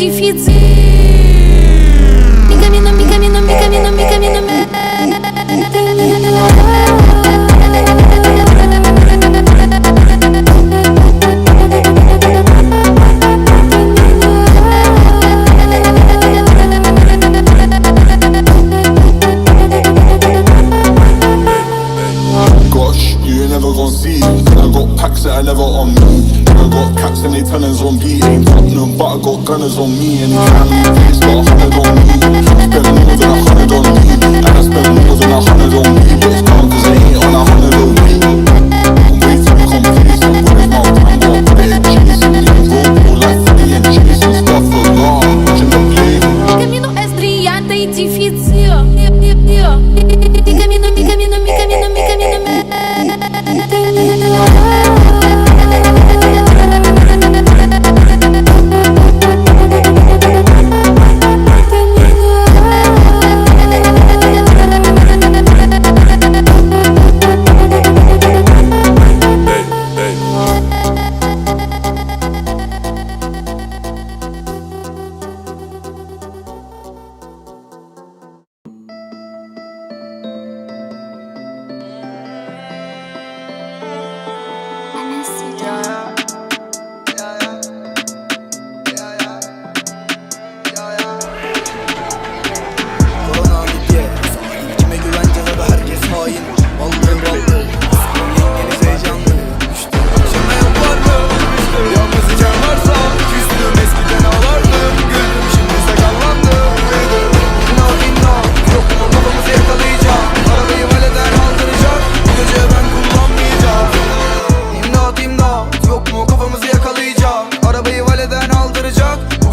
difícil. Mi camino, mi camino, Gosh, you never gon' see. I got packs that I never on me. I got caps and they tellers on beat. Ain't Tottenham, but I got gunners on me. Anytime you face, got a hundred on me.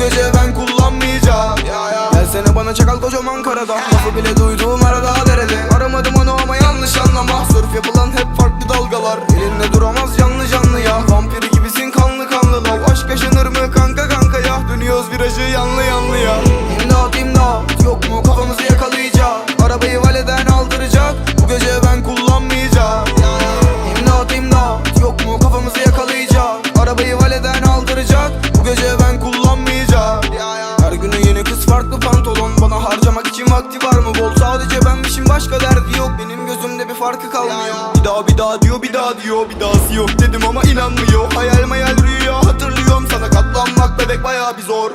Gece ben kullanmayacağım. Gelsene bana çakal kocaman karada. Lafı bile duyduğum arada derede. Aramadım onu ama yanlış anlama. Sırf yapılan hep farklı dalgalar. Elinde duramaz canlı canlı ya. Vampiri gibisin kanlı kanlı. Lav Aşk yaşanır mı kanka kanka ya? Dönüyoruz virajı yanlı yanlı ya vakti var mı? Bol. Sadece benmişim başka derdi yok. Benim gözümde bir farkı kalmıyor. Bir daha bir daha diyor bir daha diyor. Bir dahası yok dedim ama inanmıyor. Hayal mayal rüya hatırlıyorum. Sana katlanmak bebek baya bir zor.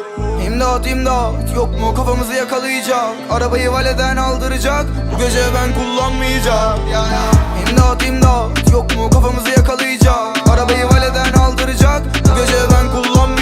İmdat imdat. Yok mu? Kafamızı yakalayacak. Arabayı valeden aldıracak. Bu gece ben kullanmayacağım. İmdat imdat. Yok mu? Kafamızı yakalayacak. Arabayı valeden aldıracak. Bu gece ben kullanmayacağım